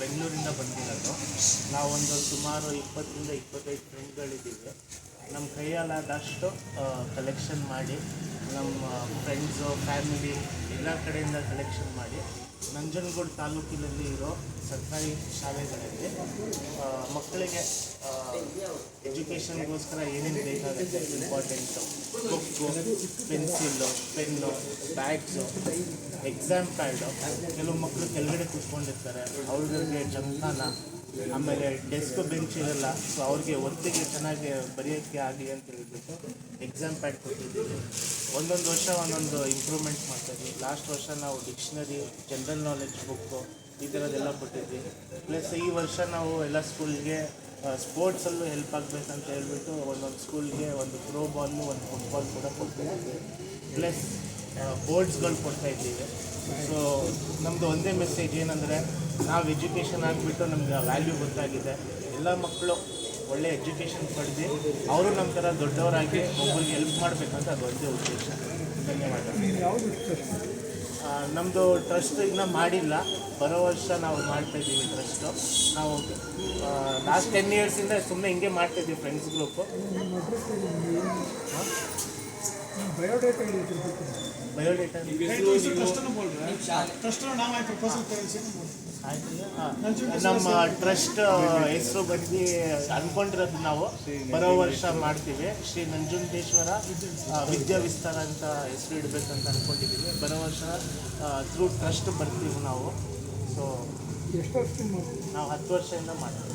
ಬೆಂಗಳೂರಿಂದ ಬಂದಿರೋದು. ನಾವೊಂದು ಸುಮಾರು ಇಪ್ಪತ್ತರಿಂದ ಇಪ್ಪತ್ತೈದು ಫ್ರೆಂಡ್ಗಳಿದ್ದೀವಿ. ನಮ್ಮ ಕೈಯಲ್ಲಾದಷ್ಟು ಕಲೆಕ್ಷನ್ ಮಾಡಿ ನಮ್ಮ ಫ್ರೆಂಡ್ಸು ಫ್ಯಾಮಿಲಿ ಎಲ್ಲ ಕಡೆಯಿಂದ ಕಲೆಕ್ಷನ್ ಮಾಡಿ ನಂಜನಗೂಡು ತಾಲೂಕಿನಲ್ಲಿ ಇರೋ ಸರ್ಕಾರಿ ಶಾಲೆಗಳಲ್ಲಿ ಮಕ್ಕಳಿಗೆ ಎಜುಕೇಷನ್ಗೋಸ್ಕರ ಏನೇನು ಬೇಕಾಗುತ್ತೆ important book pencil pen bags exam pad ಕೆಲವು ಮಕ್ಕಳು ಕೆಳಗಡೆ ಕೂತ್ಕೊಂಡಿರ್ತಾರೆ ಅವ್ರಿಗೆ ಜಂಕಾನ ಆಮೇಲೆ ಡೆಸ್ಕ್ ಬೆಂಚ್ ಇರಲ್ಲ ಸೊ ಅವ್ರಿಗೆ ಒತ್ತಿಗೆ ಚೆನ್ನಾಗಿ ಬರೆಯೋಕ್ಕೆ ಆಗಲಿ ಅಂತ ಹೇಳ್ಬಿಟ್ಟು ಎಕ್ಸಾಮ್ ಪ್ಯಾಡ್ ಕೊಟ್ಟಿದ್ದೀವಿ. ಒಂದೊಂದು ವರ್ಷ ಒಂದೊಂದು ಇಂಪ್ರೂವ್ಮೆಂಟ್ ಮಾಡ್ತಾಯಿದ್ವಿ ಲಾಸ್ಟ್ ವರ್ಷ ನಾವು ಡಿಕ್ಷನರಿ ಜನರಲ್ ನಾಲೆಡ್ಜ್ ಬುಕ್ಕು ಈ ಥರದ್ದೆಲ್ಲ ಕೊಟ್ಟಿದ್ವಿ ಪ್ಲಸ್ ಈ ವರ್ಷ ನಾವು ಎಲ್ಲ ಸ್ಕೂಲ್ಗೆ ಸ್ಪೋರ್ಟ್ಸಲ್ಲೂ ಹೆಲ್ಪ್ ಆಗಬೇಕಂತ ಹೇಳ್ಬಿಟ್ಟು ಒಂದೊಂದು ಸ್ಕೂಲ್ಗೆ ಒಂದು ಥ್ರೋ ಬಾಲು ಒಂದು ಫುಟ್ಬಾಲ್ ಕೂಡ ಕೊಟ್ಟಿದ್ದೀವಿ. ಪ್ಲಸ್ ಬೋರ್ಡ್ಸ್ಗಳು ಕೊಡ್ತಾ ಇದ್ದೀವಿ. ಸೊ ನಮ್ಮದು ಒಂದೇ ಮೆಸೇಜ್ ಏನಂದರೆ ನಾವು ಎಜುಕೇಷನ್ ಆಗಿಬಿಟ್ಟು ನಮ್ಗೆ ವ್ಯಾಲ್ಯೂ ಗೊತ್ತಾಗಿದೆ. ಎಲ್ಲ ಮಕ್ಕಳು ಒಳ್ಳೆ ಎಜುಕೇಷನ್ ಪಡೆದು ಅವರು ನಮ್ಮ ಥರ ದೊಡ್ಡವರಾಗಿ ಒಬ್ಬರಿಗೆ ಹೆಲ್ಪ್ ಮಾಡಬೇಕಂತ ಅದು ಒಂದೇ ಉದ್ದೇಶ. ಧನ್ಯವಾದ. ನಮ್ಮದು ಟ್ರಸ್ಟ್ ಇನ್ನೂ ಮಾಡಿಲ್ಲ. ಬರೋ ವರ್ಷ ನಾವು ಮಾಡ್ತಾ ಇದ್ದೀವಿ ಟ್ರಸ್ಟು ನಾವು ಲಾಸ್ಟ್ ಟೆನ್ ಇಯರ್ಸಿಂದ ಸುಮ್ಮನೆ ಹಿಂಗೆ ಮಾಡ್ತಾ ಇದ್ದೀವಿ ಫ್ರೆಂಡ್ಸ್ ಗ್ರೂಪು ಬಯೋಡೇಟಾ ನಮ್ಮ ಟ್ರಸ್ಟ್ ಹೆಸರು ಬಂದು ಅನ್ಕೊಂಡಿರೋದು ನಾವು. ಬರೋ ವರ್ಷ ಮಾಡ್ತೀವಿ. ಶ್ರೀ ನಂಜುಂಡೇಶ್ವರ ವಿದ್ಯಾ ವಿಸ್ತಾರ ಅಂತ ಹೆಸರು ಇಡಬೇಕಂತ ಅನ್ಕೊಂಡಿದ್ದೀವಿ ಬರೋ ವರ್ಷ ಥ್ರೂ ಟ್ರಸ್ಟ್ ಬರ್ತೀವಿ ನಾವು. ಸೊ ಎಷ್ಟು ನಾವು ಹತ್ತು ವರ್ಷದಿಂದ ಮಾಡ್ತೀವಿ.